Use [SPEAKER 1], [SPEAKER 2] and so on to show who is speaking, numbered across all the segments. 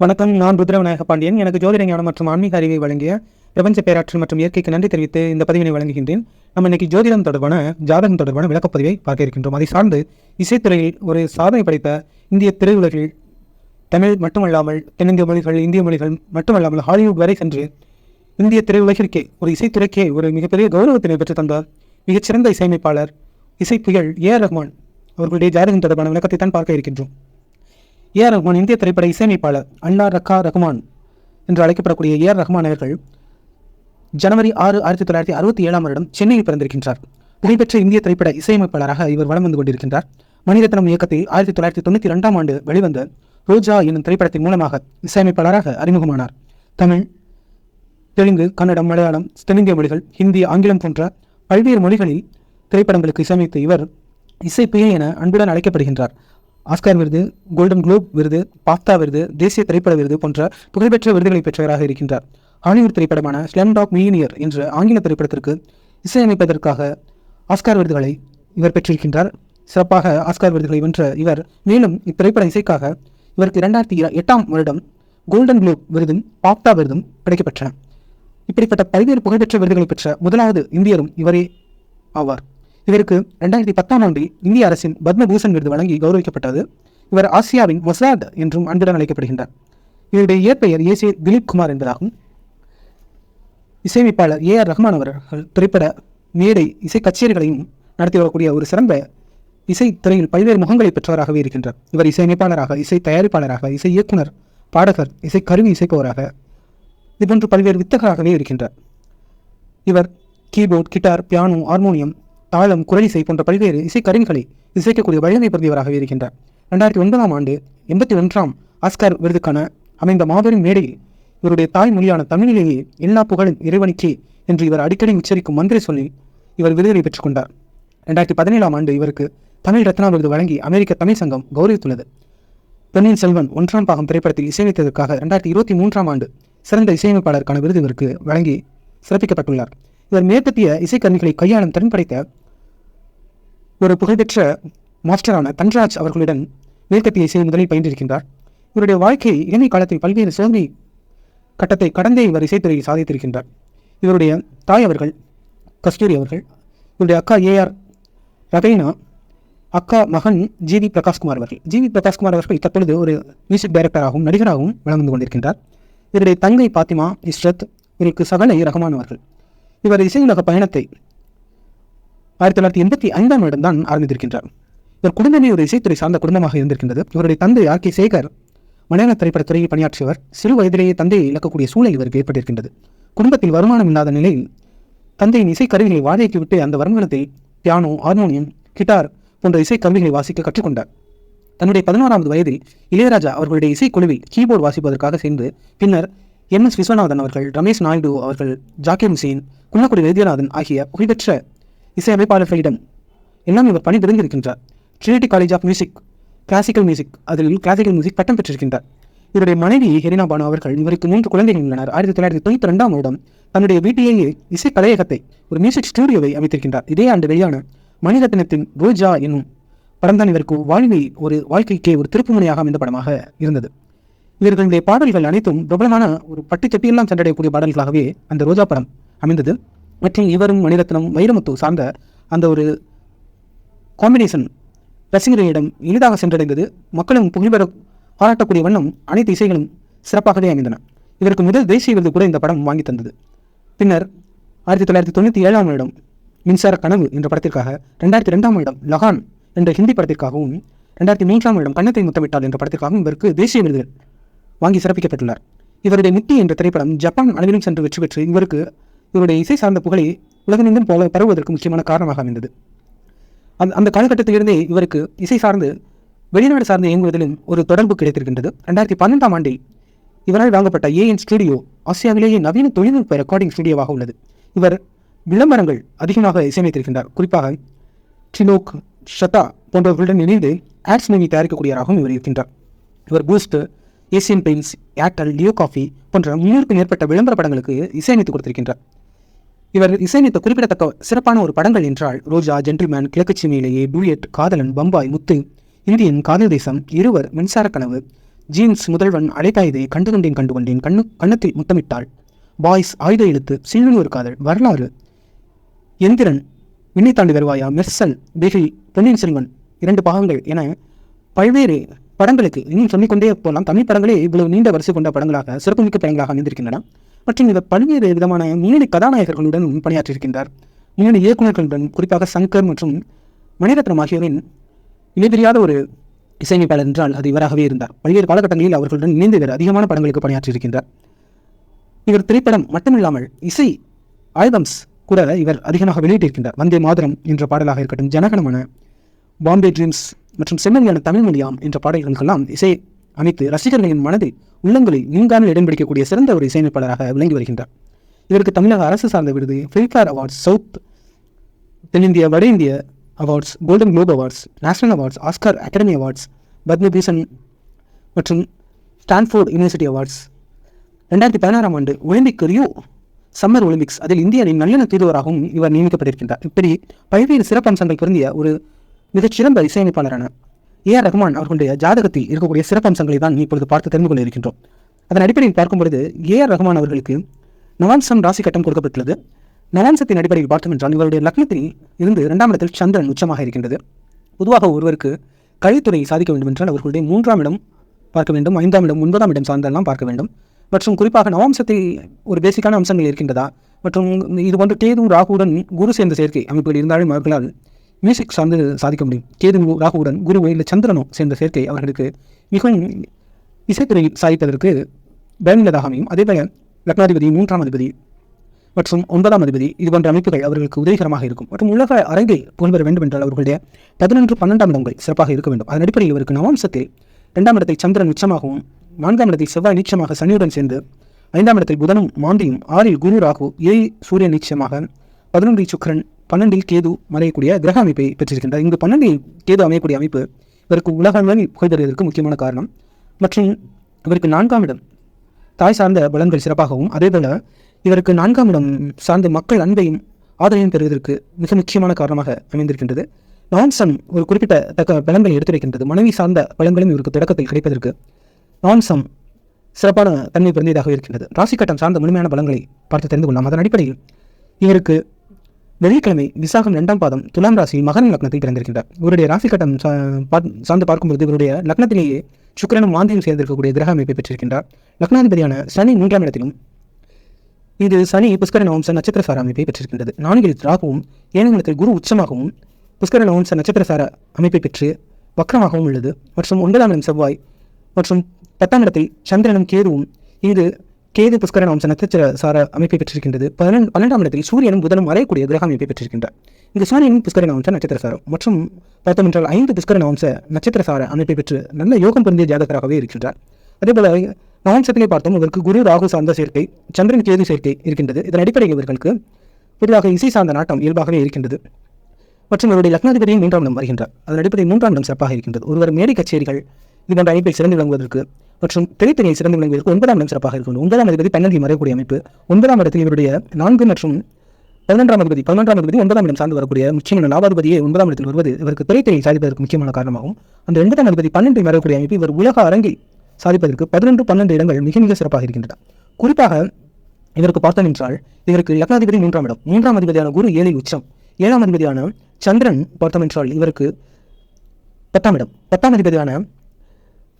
[SPEAKER 1] வணக்கம் நான் ருத்ரவிநாயக பாண்டியன். எனக்கு ஜோதிட ஞானம் மற்றும் ஆன்மீக அறிவை வழங்கிய பிரபஞ்ச பேராற்றல் மற்றும் இயற்கைக்கு நன்றி தெரிவித்து இந்த பதிவினை வழங்குகின்றேன். நம்ம இன்னைக்கு ஜோதிடம் தொடர்பான ஜாதகம் தொடர்பான விளக்கப்பதிவை பார்க்க இருக்கின்றோம். அதை சார்ந்து இசைத்துறையில் ஒரு சாதனை படைத்த இந்திய திரையுலகில் தமிழ் மட்டுமல்லாமல் தென்னிந்திய மொழிகள் இந்திய மொழிகள் மட்டுமல்லாமல் ஹாலிவுட் வரை சென்று இந்திய திரையுலகிற்கே ஒரு இசைத்துறைக்கே ஒரு மிகப்பெரிய கௌரவத்தினை பெற்று தந்த மிகச்சிறந்த இசையமைப்பாளர் இசை புயல் ஏ ஆர் ரஹ்மான் அவர்களுடைய ஜாதகம் தொடர்பான விளக்கத்தை தான் பார்க்க இருக்கின்றோம். ஏஆர் ரஹ்மான் இந்திய திரைப்பட இசையமைப்பாளர் அண்ணா ரக்கா ரஹ்மான் என்று அழைக்கப்படக்கூடிய ஏ ஆர் ரஹ்மான் அவர்கள் ஜனவரி ஆறு ஆயிரத்தி தொள்ளாயிரத்தி அறுபத்தி ஏழாம் வருடம் சென்னையில் பிறந்திருக்கின்றார். புகழ்பெற்ற இந்திய திரைப்பட இசையமைப்பாளராக இவர் வலம் வந்து கொண்டிருக்கின்றார். மணிரத்னம் இயக்கத்தில் ஆயிரத்தி தொள்ளாயிரத்தி தொண்ணூற்றி ரெண்டாம் ஆண்டு வெளிவந்த ரோஜா என்னும் திரைப்படத்தின் மூலமாக இசையமைப்பாளராக அறிமுகமானார். தமிழ் தெலுங்கு கன்னடம் மலையாளம் தென்னிந்திய மொழிகள் ஹிந்தி ஆங்கிலம் போன்ற பல்வேறு மொழிகளில் திரைப்படங்களுக்கு இசையமைத்த இவர் இசைப்பியை என அன்புடன் அழைக்கப்படுகின்றார். ஆஸ்கார் விருது கோல்டன் குளோப் விருது பாப்தா விருது தேசிய திரைப்பட விருது போன்ற புகழ்பெற்ற விருதுகளை பெற்றவராக இருக்கின்றார். ஹாலிவுட் திரைப்படமான ஸ்லம் டாக் மீனியர் என்ற ஆங்கில திரைப்படத்திற்கு இசையமைப்பதற்காக ஆஸ்கார் விருதுகளை இவர் பெற்றிருக்கின்றார். சிறப்பாக ஆஸ்கார் விருதுகளை வென்ற இவர் மேலும் இத்திரைப்பட இசைக்காக இவருக்கு இரண்டாயிரத்தி எட்டாம் வருடம் கோல்டன் குளோப் விருதும் பாப்தா விருதும் கிடைக்கப்பெற்றன. இப்படிப்பட்ட பல்வேறு புகழ்பெற்ற விருதுகளை பெற்ற முதலாவது இந்தியரும் இவரே ஆவார். இவருக்கு ரெண்டாயிரத்தி பத்தாம் ஆண்டில் இந்திய அரசின் பத்மபூஷன் விருது வழங்கி கௌரவிக்கப்பட்டது. இவர் ஆசியாவின் மொசாத் என்றும் அன்புடன் அழைக்கப்படுகின்றார். இவருடைய இயற்பெயர் ஏசே திலீப் குமார் என்பதாகும். இசையமைப்பாளர் ஏ ஆர் ரஹ்மான் அவர்கள் திரைப்பட மேடை இசை கச்சேரிகளையும் நடத்தி வரக்கூடிய ஒரு சிறந்த இசை துறையில் பல்வேறு முகங்களை பெற்றவராகவே இருக்கின்றார். இவர் இசையமைப்பாளராக இசை தயாரிப்பாளராக இசை இயக்குனர் பாடகர் இசை கருவி இசைப்பவராக இதுபோன்று பல்வேறு வித்தகராகவே இருக்கின்றார். இவர் கீபோர்ட் கிட்டார் பியானோ ஹார்மோனியம் தாளம் குரலிசை போன்ற பல்வேறு இசைக்கருவிகளை இசைக்கக்கூடிய வல்லமை பொருந்தியவராகவே இருக்கின்றார். ரெண்டாயிரத்தி ஒன்பதாம் ஆண்டு எண்பத்தி ஒன்றாம் ஆஸ்கர் விருதுக்கான அமைந்த மாபெரும் மேடையில் இவருடைய தாய்மொழியான தமிழிலேயே எல்லா புகழும் இறைவனுக்கே என்று இவர் அடிக்கடி உச்சரிக்கும் மந்திர சொல்லி இவர் விருதினை பெற்றுக்கொண்டார் ரெண்டாயிரத்தி பதினேழாம் ஆண்டு இவருக்கு தமிழ் ரத்னா விருது வழங்கி அமெரிக்க தமிழ் சங்கம் கௌரவித்துள்ளது. பொன்னியின் செல்வன் ஒன்றாம் பாகம் திரைப்படத்தில் இசையமைத்ததற்காக ரெண்டாயிரத்தி இருபத்தி மூன்றாம் ஆண்டு சிறந்த இசையமைப்பாளருக்கான விருது இவருக்கு வழங்கி சிறப்பிக்கப்பட்டுள்ளார். இவர் மேற்கத்திய இசைக்கருவிகளை கையாளும் திறன் படைத்த ஒரு புகழ்பெற்ற மாஸ்டரான தன்ராஜ் அவர்களுடன் மேற்கத்திய இசையை முதலில் பயின்றிருக்கின்றார். இவருடைய வாழ்க்கை இளமை காலத்தில் பல்வேறு சோதனை கட்டத்தை கடந்தே இவர் இசைத்துறையில் சாதித்திருக்கின்றார். இவருடைய தாய் அவர்கள் கஸ்தூரி அவர்கள் இவருடைய அக்கா ஏஆர் ரகைனா அக்கா மகன் ஜிவி பிரகாஷ்குமார் அவர்கள். ஜிவி பிரகாஷ்குமார் அவர்கள் தற்பொழுது ஒரு மியூசிக் டைரக்டராகவும் நடிகராகவும் வளர்ந்து கொண்டிருக்கின்றார். இவருடைய தங்கை பாத்திமா இஸ்ரத் இவருக்கு சகலை ரஹ்மான் அவர்கள் இவர் இசையுலக பயணத்தை ஆயிரத்தி தொள்ளாயிரத்தி எண்பத்தி ஐந்தாம் வருடம் தான் ஆரம்பித்திருக்கின்றார். இவர் குடும்பமே ஒரு இசைத்துறை சார்ந்த குடும்பமாக இருந்திருக்கின்றது. இவருடைய தந்தை ஆர் கே சேகர் மலையாள திரைப்படத் துறையில் பணியாற்றியவர். சிறு வயதிலேயே தந்தையை இழக்கக்கூடிய சூழல் இவருக்கு ஏற்பட்டிருக்கின்றது. குடும்பத்தில் வருமானம் இல்லாத நிலையில் தந்தையின் இசைக்கருவிகளை வாடகைக்கு விட்டு அந்த வருமானத்தை பியானோ ஹார்மோனியம் கிட்டார் போன்ற இசைக்கருவிகளை வாசிக்க கற்றுக்கொண்டார். தன்னுடைய பதினோராவது வயதில் இளையராஜா அவர்களுடைய இசைக்குழுவில் கீபோர்டு வாசிப்பதற்காக சேர்ந்து பின்னர் எம் எஸ் விஸ்வநாதன் அவர்கள் ரமேஷ் நாயுடு அவர்கள் ஜாக்கிர் ஹுசேன் குன்னக்குடி வைத்தியநாதன் ஆகிய புகழ்பெற்ற இசையமைப்பாளர்களிடம் எல்லாம் இவர் பணி தெரிந்திருக்கின்றார் Trinity college of music classical music அதில் கிளாசிக்கல் மியூசிக் பட்டம் பெற்றிருக்கின்றார். இவருடைய மனைவி ஹெரினா பானு அவர்கள் இவருக்கு மூன்று குழந்தைகள் உள்ளனர். ஆயிரத்தி தொள்ளாயிரத்தி தொண்ணூற்றி ரெண்டாம் வருடம் தன்னுடைய வீட்டிலேயே இசை கலையகத்தை ஒரு மியூசிக் ஸ்டூடியோவை அமைத்திருக்கின்றார். இதே ஆண்டு வெளியான மணிரத்னத்தின் ரோஜா என்னும் படம் தான் இவருக்கு வாழ்வை ஒரு வாழ்க்கைக்கே ஒரு திருப்புமுனையாக அமைந்த படமாக இருந்தது. இவர்களுடைய பாடல்கள் அனைத்தும் பிரபலமான ஒரு பட்டி சட்டியெல்லாம் சென்றடையக்கூடிய பாடல்களாகவே அந்த ரோஜா படம் அமைந்தது. மற்றும் இவரும் மணிரத்னம் வைரமுத்து சார்ந்த அந்த ஒரு காம்பினேஷன் ரசிகர்களிடம் எளிதாக சென்றடைந்தது. மக்களும் புகழ்பெற பாராட்டக்கூடிய வண்ணம் அனைத்து இசைகளும் சிறப்பாகவே அமைந்தன. இவருக்கு முதல் தேசிய விருது கூட இந்த படம் வாங்கி தந்தது. பின்னர் ஆயிரத்தி தொள்ளாயிரத்தி தொண்ணூற்றி ஏழாம் வருடம் மின்சார கனவு என்ற படத்திற்காக ரெண்டாயிரத்தி ரெண்டாம் வருடம் லகான் என்ற ஹிந்தி படத்திற்காகவும் ரெண்டாயிரத்தி மூன்றாம் வருடம் கண்ணத்தை முத்தமிட்டால் என்ற படத்திற்காகவும் இவருக்கு தேசிய விருது வாங்கி சிறப்பிக்கப்பட்டுள்ளார். இவருடைய முட்டி என்ற திரைப்படம் ஜப்பான் அளவிலும் சென்று வெற்றி பெற்று இவருக்கு இவருடைய இசை சார்ந்த புகழை உலகினெங்கும் போல பரவுவதற்கு முக்கியமான காரணமாக அமைந்தது. அந்த அந்த காலகட்டத்திலிருந்தே இவருக்கு இசை சார்ந்து வெளிநாடு சார்ந்து இயங்குவதிலும் ஒரு தொடர்பு கிடைத்திருக்கின்றது. ரெண்டாயிரத்தி பன்னெண்டாம் ஆண்டில் இவரால் வாங்கப்பட்ட ஏஎன் ஸ்டுடியோ ஆசியாவிலேயே நவீன தொழில்நுட்ப ரெக்கார்டிங் ஸ்டுடியோவாக உள்ளது. இவர் விளம்பரங்கள் அதிகமாக இசையமைத்திருக்கின்றார் குறிப்பாக ட்ரினோக் ஷதா போன்றவர்களுடன் இணைந்து ஆட்ஸ் மூவி தயாரிக்கக்கூடியவராகவும் இவர் இருக்கின்றார். இவர் Boost Asian Paints Airtel Leo coffee போன்ற முன்னூறுக்கும் மேற்பட்ட விளம்பர படங்களுக்கு இசையமைத்து கொடுத்திருக்கின்றார். இவர் இசையமைத்த குறிப்பிடத்தக்க சிறப்பான ஒரு படங்கள் என்றால் ரோஜா ஜென்டில்மேன் கிழக்கு சீமையிலேயே டூயட் காதலன் பம்பாய் முத்து இந்தியன் காதல் தேசம் இருவர் மின்சார கனவு ஜீன்ஸ் முதல்வன் அழைக்காயதை கண்டு கொண்டேன் கண்டு கொண்டேன் கண்ணு கண்ணத்தில் முத்தமிட்டாள் பாய்ஸ் ஆயுத எழுத்து சில்லுன்னு ஒரு காதல் வரலாறு எந்திரன் விண்ணை தாண்டி வருவாயா மெர்சல் பிகில் பொன்னியின் செல்வன் இரண்டு பாகங்கள் என பல்வேறு படங்களுக்கு இன்னும் சொல்லிக்கொண்டே போகலாம். தமிழ் படங்களே இவ்வளவு நீண்ட வரிசை கொண்ட படங்களாக சிறப்புமிக்க படங்களாக அமைந்திருக்கின்றன. மற்றும் இவர் பல்வேறு விதமான முன்னணி கதாநாயகர்களுடன் பணியாற்றியிருக்கின்றார். முன்னணி இயக்குநர்களுடன் குறிப்பாக சங்கர் மற்றும் மணிரத்னம் ஆகியோரின் இணைபிரியாத ஒரு இசையமைப்பாளர் என்றால் அது இவராகவே இருந்தார். பல்வேறு காலகட்டங்களில் அவர்களுடன் இணைந்து இவர் அதிகமான படங்களுக்கு பணியாற்றியிருக்கின்றார். இவர் திரைப்படம் மட்டுமில்லாமல் இசை ஆல்பம்ஸ் கூட இவர் அதிகமாக வெளியிட்டிருக்கின்றார். வந்தே மாதரம் என்ற பாடலாக இருக்கட்டும் ஜனகணமன பாம்பே ட்ரீம்ஸ் மற்றும் செம்மொழியான தமிழ் மொழியாம் என்ற பாடல்களுக்கெல்லாம் இசை அமைத்து ரசிகர்களின் மனதில் உள்ளங்களில் நீங்காமல் இடம் பிடிக்கக்கூடிய சிறந்த ஒரு இசையமைப்பாளராக விளங்கி வருகின்றார். இவருக்கு தமிழக அரசு சார்ந்த விருது ஃபில்ம்ஃபேர் அவார்ட்ஸ் சவுத் தென்னிந்திய வட இந்திய awards golden globe awards national awards Oscar academy awards Padma Bhushan மற்றும் ஸ்டான்ஃபோர்ட் யூனிவர்சிட்டி அவார்ட்ஸ் ரெண்டாயிரத்தி பதினாறாம் ஆண்டு ஒலிம்பிக் ரியோ சம்மர் ஒலிம்பிக்ஸ் அதில் இந்திய அணியின் நல்லெண்ண தூதுவராகவும் இவர் நியமிக்கப்பட்டிருக்கின்றார். இப்படி பல்வேறு சிறப்பம்சங்கள் பொருந்திய ஒரு மிகச்சிறந்த இசையமைப்பாளரான ஏ ஆர் ரஹ்மான் அவர்களுடைய ஜாதகத்தில் இருக்கக்கூடிய சிறப்பம்சங்களை தான் இப்பொழுது பார்த்து தெரிந்து கொள்ள இருக்கின்றோம் அதன் அடிப்படையில் பார்க்கும் பொழுது ஏ ஆர் ரஹ்மான் அவர்களுக்கு நவாம்சம் ராசி கட்டம் கொடுக்கப்பட்டுள்ளது. நவாம்சத்தின் அடிப்படையில் பார்த்தோம் என்றால் இவருடைய லக்னத்தில் இருந்து இரண்டாம் இடத்தில் சந்திரன் உச்சமாக இருக்கின்றது. பொதுவாக ஒருவருக்கு கழித்துறையை சாதிக்க வேண்டும் என்றால் அவர்களுடைய மூன்றாம் இடம் பார்க்க வேண்டும் ஐந்தாம் இடம் ஒன்பதாம் இடம் சார்ந்தெல்லாம் பார்க்க வேண்டும். மற்றும் குறிப்பாக நவாம்சத்தை ஒரு பேசிக்கான அம்சங்கள் இருக்கின்றதா? மற்றும் இது போன்ற கேது ராகுடன் குரு சேர்ந்த சேர்க்கை அமைப்புகள் இருந்தாலும் அவர்களால் மியூசிக் சார்ந்து சாதிக்க முடியும். கேதுவு ராகுவுடன் குருவோ இல்லை சந்திரனோ சேர்ந்த சேர்க்கை அவர்களுக்கு மிகவும் இசைத்துறையில் சாதிப்பதற்கு பயனுள்ளதாக அமையும். அதேபோல லக்னாதிபதி மூன்றாம் அதிபதி மற்றும் ஒன்பதாம் அதிபதி இது போன்ற அமைப்புகள் அவர்களுக்கு உதவிகரமாக இருக்கும். மற்றும் உலக அரங்கை புகழ்பெற வேண்டும் என்றால் அவர்களுடைய பதினொன்று பன்னெண்டாம் இடங்கள் சிறப்பாக இருக்க வேண்டும். அதன் அடிப்படையில் இவருக்கு நவாம்சத்தில் இரண்டாம் இடத்தை சந்திரன் உச்சமாகவும் நான்காம் இடத்தில் செவ்வாய் நீச்சமாக சனியுடன் சேர்ந்து ஐந்தாம் இடத்தில் புதனும் மாந்தியும் ஆறில் குரு ராகு ஏழு சூரியன் நீச்சமாக பதினொன்றில் சுக்கிரன் பன்னெண்டில் கேது மறையக்கூடிய கிரக அமைப்பை பெற்றிருக்கின்றார். இங்கு பன்னெண்டில் கேது அமையக்கூடிய அமைப்பு இவருக்கு உலக அளவில் முக்கியமான காரணம். மற்றும் இவருக்கு நான்காம் இடம் தாய் சார்ந்த பலன்கள் சிறப்பாகவும் அதேபோல இவருக்கு நான்காம் இடம் சார்ந்த மக்கள் அன்பையும் ஆதரவையும் பெறுவதற்கு மிக முக்கியமான காரணமாக அமைந்திருக்கின்றது. நான்சன் ஒரு குறிப்பிட்ட தக்க பலன்களை எடுத்துரைக்கின்றது. மனைவி சார்ந்த பலன்களும் இவருக்கு தொடக்கத்தில் கிடைப்பதற்கு. நான்சம் சிறப்பான தன்மை பிறந்ததாக இருக்கின்றது. ராசிக்கட்டம் சார்ந்த முழுமையான பலன்களை பார்த்து தெரிந்து கொள்ளலாம். அதன் அடிப்படையில் இவருக்கு வெள்ளிக்கிழமை விசாகம் இரண்டாம் பாதம் துலாம் ராசியில் மகன் லக்னத்தில் பிறந்திருக்கின்றார். இவருடைய ராசிக்கட்டம் சா- சார்ந்து பார்க்கும்போது இவருடைய லக்னத்திலேயே சுக்கிரனும் மாந்தியும் சேர்ந்திருக்கக்கூடிய கிரக அமைப்பை பெற்றிருக்கின்றார். லக்னாதிபதியான சனி மூன்றாம் இடத்திலும் இது சனி புஷ்கர நவம்ச நட்சத்திர சார அமைப்பை பெற்றிருக்கின்றது. நான்கில் ராகுவும் ஏழாம் குரு உச்சமாகவும் புஷ்கர நவம்ச நட்சத்திர சார அமைப்பை பெற்று வக்கரமாகவும் உள்ளது. மற்றும் ஒன்பதாம் இடம் செவ்வாய் மற்றும் பத்தாம் இடத்தில் சந்திரனும் கேதுவும் இங்கு கேது புஷ்கரன் அம்ச நட்சத்திர சார அமைப்பை பெற்றிருக்கின்றது. பன்னெண்டு பன்னெண்டாம் இடத்தில் சூரியனும் புதனும் வரையக்கூடிய கிரக அமைப்பை பெற்றிருக்கின்றார் இந்த சூரியனும் புஷ்கரன் அம்ச நட்சத்திர சாரம். மற்றும் பார்த்தோம் என்றால் ஐந்து புஷ்கரன் அம்ச நட்சத்திர சார அமைப்பை பெற்று நல்ல யோகம் பொருந்திய ஜாதகராகவே இருக்கின்றார். அதேபோல நவம்சத்திலே பார்த்தோம் இவருக்கு குரு ராகு சார்ந்த சேர்க்கை சந்திரன் கேது சேர்க்கை இருக்கின்றது. இதன் அடிப்படையில் இவர்களுக்கு புதிதாக இசை சார்ந்த நாட்டம் இயல்பாகவே இருக்கின்றது. மற்றும் இவருடைய லக்னாதிபதியும் மூன்றாம் இடம் வருகின்றார். அதன் அடிப்படையில் மூன்றாம் இடம் சிறப்பாக இருக்கின்றது. ஒருவர் மேடை கச்சேரிகள் இது போன்ற அமைப்பில் சிறந்து விளங்குவதற்கு மற்றும் திரைத்துறையில் சிறந்து விளங்குவதற்கு ஒன்பதாம் இடம் சிறப்பாக இருக்கும் ஒன்பதாம் அதிபதி பன்னெண்டில் மறையக்கூடிய அமைப்பு. ஒன்பதாம் இடத்தில் இவருடைய நான்கு மற்றும் பதினொன்றாம் அதிபதி பதினொன்றாம் அதிபதி ஒன்பதாம் இடம் சார்ந்து வரக்கூடிய முக்கியமான லாபாதிபதியே ஒன்பதாம் இடத்தில் வருவது இவருக்கு திரைத்துறையை சாதிப்பதற்கு முக்கியமான காரணமாகும். அந்த ஒன்பதாம் அதிபதி பன்னெண்டில் மறையக்கூடிய அமைப்பு இவர் உலக அரங்கில் சாதிப்பதற்கு பதினொன்று பன்னெண்டு இடங்கள் மிக மிக சிறப்பாக இருக்கின்றன. குறிப்பாக இவருக்கு பார்த்தோம் என்றால் இதற்கு லக்னாதிபதி மூன்றாம் இடம் மூன்றாம் அதிபதியான குரு ஏழை உச்சம் ஏழாம் அதிபதியான சந்திரன் பார்த்தோம் என்றால் இவருக்கு பத்தாம் இடம் பத்தாம் அதிபதியான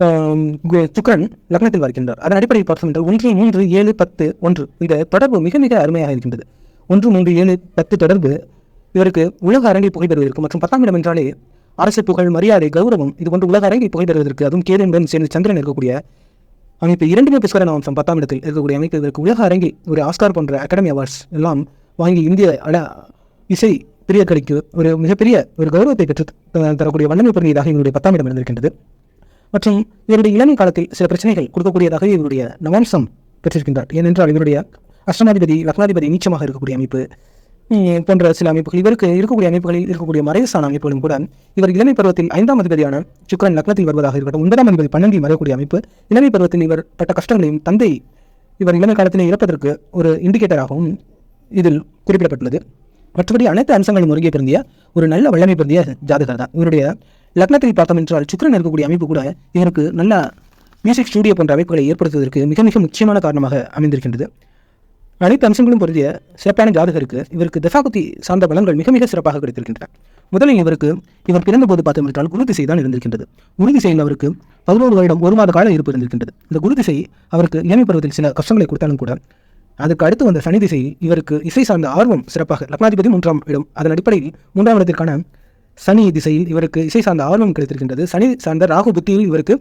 [SPEAKER 1] சுக்கிரன் லக்னத்தில் வருகின்றார். அதன் அடிப்படையில் பார்த்தோம் என்றால் ஒன்று மூன்று ஏழு பத்து ஒன்று. இந்த தொடர்பு மிக மிக அருமையாக இருக்கின்றது. ஒன்று மூன்று ஏழு பத்து தொடர்பு இவருக்கு உலக அரங்கில் புகழ் பெறுவதற்கு மற்றும் பத்தாம் இடம் என்றாலே அரசு புகழ் மரியாதை கௌரவம் இது போன்ற உலக அரங்கில் புகழ் பெறுவதற்கு அதுவும் கேதுடன் சேர்ந்து சந்திரன் இருக்கக்கூடிய அமைப்பு இரண்டுமே பிஸ்வரன் அம்சம் பத்தாம் இடத்தில் இருக்கக்கூடிய அமைப்பு இதற்கு உலக அரங்கில் ஒரு ஆஸ்கார் போன்ற அகாடமி அவார்ட்ஸ் எல்லாம் வாங்கி இந்திய அட இசை பிரியர்களுக்கு ஒரு மிகப்பெரிய ஒரு கௌரவத்தை பெற்று த- தரக்கூடிய வல்லமை பொருந்தியதாக இவருடைய பத்தாம் இடம் இருந்திருக்கின்றது. மற்றும் இவருடைய இளமை காலத்தில் சில பிரச்சனைகள் கொடுக்கக்கூடியதாக இவருடைய நவாம்சம் பெற்றிருக்கின்றார். ஏனென்றால் இவருடைய அஷ்டமாதிபதி லக்னாதிபதி நீச்சமாக இருக்கக்கூடிய அமைப்பு போன்ற சில அமைப்புகள் இவருக்கு இருக்கக்கூடிய அமைப்புகளில் இருக்கக்கூடிய மறைவுசான அமைப்புகளும் கூட இவர் இளமை பருவத்தில் ஐந்தாம் அதிபதியான சுக்கரன் லக்னத்தில் வருவதாக இருக்கட்டும் ஒன்பதாம் அதிபதி பன்னெண்டில் வரக்கூடிய அமைப்பு இளமை பருவத்தில் இவர் பட்ட கஷ்டங்களையும் தந்தை இவர் இளமை காலத்திலே இறப்பதற்கு ஒரு இண்டிகேட்டராகவும் இதில் குறிப்பிடப்பட்டுள்ளது. மற்றபடி அனைத்து அம்சங்களும் ஒருங்கே பிறந்திய ஒரு நல்ல வல்லமை பிறந்திய ஜாதகர் தான். இவருடைய லக்னத்தில் பார்த்தோம் என்றால் சுக்கிரன் இருக்கக்கூடிய அமைப்பு கூட இவருக்கு நல்ல மியூசிக் ஸ்டூடியோ போன்ற அமைப்புகளை ஏற்படுத்துவதற்கு மிக மிக முக்கியமான காரணமாக அமைந்திருக்கின்றது. அனைத்து அம்சங்களும் பொருந்திய சிறப்பான ஜாதகருக்கு இவருக்கு தசாபுத்தி சார்ந்த பலன்கள் மிக மிக சிறப்பாக கிடைத்திருக்கின்றன. முதலில் இவருக்கு இவர் பிறந்தபோது பார்த்தோம் என்றால் குரு திசை தான் இருந்திருக்கின்றது. குரு திசையில் அவருக்கு பதினோரு வருடம் ஒரு மாத கால இருப்பு இருந்திருக்கின்றது. இந்த குரு திசை அவருக்கு இளமை பருவத்தில் சில கஷ்டங்களை கொடுத்தாலும் கூட அதுக்கு அடுத்து வந்த சனி திசையில் இவருக்கு இசை சார்ந்த ஆர்வம் சிறப்பாக லக்னாதிபதி மூன்றாம் இடம் அதன் அடிப்படையில் மூன்றாம் இடத்திற்கான சனி திசையில் இவருக்கு இசை சார்ந்த ஆர்வம் கிடைத்திருக்கின்றது. சனி சார்ந்த ராகு புத்தியில் இவருக்கு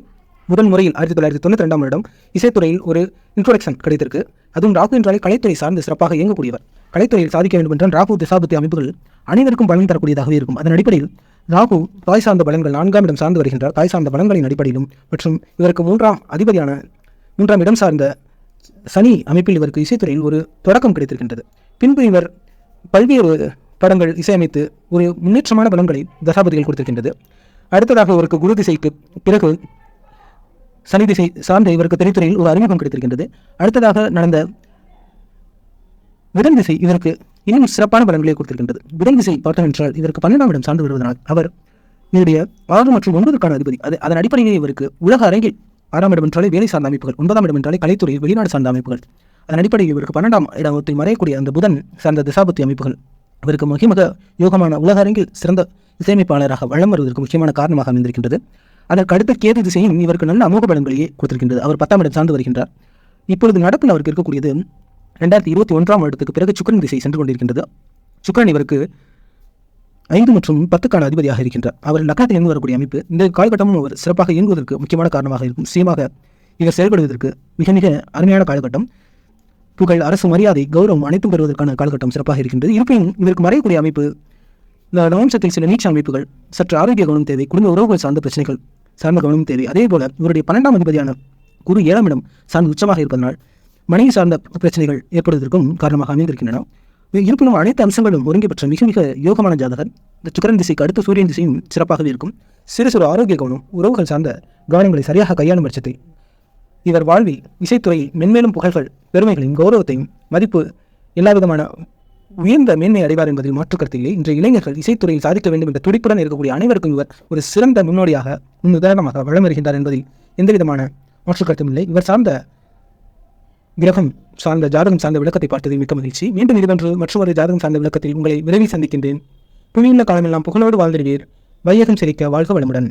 [SPEAKER 1] முதல் முறையில் ஆயிரத்தி தொள்ளாயிரத்தி தொண்ணூற்றி ரெண்டாம் வருடம் இசைத்துறையில் ஒரு இன்ட்ரோடக்ஷன் கிடைத்திருக்கு. அதுவும் ராகு என்றாலே கலைத்துறை சார்ந்து சிறப்பாக இயங்கக்கூடியவர். கலைத்துறையில் சாதிக்க வேண்டும் என்றால் ராகு திசாபுத்தி அமைப்புகள் அனைவருக்கும் பலன் தரக்கூடியதாகவே இருக்கும். அதன் அடிப்படையில் ராகு தாய் சார்ந்த பலன்கள் நான்காம் இடம் சார்ந்து வருகின்றார். தாய் சார்ந்த பலன்களின் அடிப்படையிலும் மற்றும் இவருக்கு மூன்றாம் அதிபதியான மூன்றாம் இடம் சார்ந்த சனி அமைப்பில் இவருக்கு இசைத்துறையில் ஒரு தொடக்கம் கிடைத்திருக்கின்றது. பின்பு இவர் பல்வேறு படங்கள் இசையமைத்து ஒரு முன்னேற்றமான பலன்களை தசாபதிகள் கொடுத்திருக்கின்றது. அடுத்ததாக இவருக்கு குரு திசைக்கு பிறகு சனி திசை சார்ந்த இவருக்கு திரைத்துறையில் ஒரு அறிமுகம் கிடைத்திருக்கின்றது. அடுத்ததாக நடந்த புதன் திசை இவருக்கு இன்னும் சிறப்பான பலன்களை கொடுத்திருக்கின்றது. புதன் திசை பார்த்தோம் என்றால் இதற்கு பன்னெண்டாம் இடம் சார்ந்து வருவதனால் அவர் இவருடைய ஆறு மற்றும் ஒன்பதுக்கான அதிபதி. அது அதன் அடிப்படையில் இவருக்கு உலக அரங்கில் ஆறாம் இடம் என்றாலே வேலை சார்ந்த அமைப்புகள் ஒன்பதாம் இடம் என்றாலே கலைத்துறை வெளிநாடு சார்ந்த அமைப்புகள். அதன் அடிப்படையில் இவருக்கு பன்னெண்டாம் இடத்தில் மறையக்கூடிய அந்த புதன் சார்ந்த திசாபத்தி அமைப்புகள் இவருக்கு மிக யோகமான உலக அரங்கில் சிறந்த இசையமைப்பாளராக வளம் வருவதற்கு முக்கியமான காரணமாக அமைந்திருக்கின்றது. அதற்கு அடுத்த கேது திசையும் இவருக்கு நல்ல அமோக பலன்களையே கொடுத்திருக்கின்றது. அவர் பத்தாம் இடம் சார்ந்து வருகின்றார். இப்பொழுது நடப்பில் அவருக்கு இருக்கக்கூடியது ரெண்டாயிரத்தி இருபத்தி ஒன்றாம் வருடத்துக்கு பிறகு சுக்கரன் திசை சென்று கொண்டிருக்கின்றது. சுக்கரன் இவருக்கு ஐந்து மற்றும் பத்துக்கான அதிபதியாக இருக்கின்றார். அவர் லக்னத்தில் இயங்கி வரக்கூடிய அமைப்பு இந்த காலகட்டமும் அவர் சிறப்பாக இயங்குவதற்கு முக்கியமான காரணமாக இருக்கும். நிச்சயமாக இவர் செயல்படுவதற்கு மிக மிக அருமையான காலகட்டம். புகழ் அரசு மரியாதை கௌரவம் அனைத்தும் பெறுவதற்கான காலகட்டம் சிறப்பாக இருக்கின்றது. இருப்பினும் இதற்கு மறையக்கூடிய அமைப்பு இந்த நவம்சத்தில் சில நீச்ச அமைப்புகள் சற்று ஆரோக்கிய கவனம் தேவை குடும்ப உறவுகள் சார்ந்த பிரச்சனைகள் சார்ந்த கவனம் தேவை. அதே போல இவருடைய பன்னெண்டாம் அதிபதியான குரு ஏழாம் இடம் சார்ந்து உச்சமாக இருப்பதனால் மனைவி சார்ந்த பிரச்சனைகள் ஏற்படுவதற்கும் காரணமாக அமைந்திருக்கின்றன. இருப்பினும் அனைத்து அம்சங்களும் ஒருங்கி பெற்ற மிக மிக யோகமான ஜாதகர். இந்த சுக்கரன் திசைக்கு அடுத்த சூரியன் திசையும் சிறப்பாகவே இருக்கும். சிறு சிறு ஆரோக்கிய கவனம் உறவுகள் சார்ந்த கவனங்களை சரியாக கையாளும் பட்சத்தை இவர் வாழ்வில் இசைத்துறையில் மென்மேலும் புகழ்கள் பெருமைகளின் கௌரவத்தையும் மதிப்பு எல்லாவிதமான உயர்ந்த மேன்மை அடைவார் என்பதில் மாற்று கருத்தில்லை இன்றைய இளைஞர்கள் இசைத்துறையில் சாதிக்க வேண்டும் என்ற துடிப்புடன் இருக்கக்கூடிய அனைவருக்கும் இவர் ஒரு சிறந்த முன்னோடியாக முன் உதாரணமாக வளம் வருகின்றார் என்பதில் எந்தவிதமான மாற்றுக்கருத்தும் மாற்று கருத்தும் இல்லை. இவர் சார்ந்த கிரகம் சார்ந்த ஜாதகம் சார்ந்த விளக்கத்தை பார்த்ததில் மிக்க மகிழ்ச்சி. மீண்டும் இதுவென்று மற்றொரு ஜாதகம் சார்ந்த விளக்கத்தில் உங்களை விரைவில் சந்திக்கின்றேன். புவியுள்ள காலமெல்லாம் புகழோடு வாழ்ந்திருவீர் வையகம் சிரிக்க வாழ்க வளமுடன்.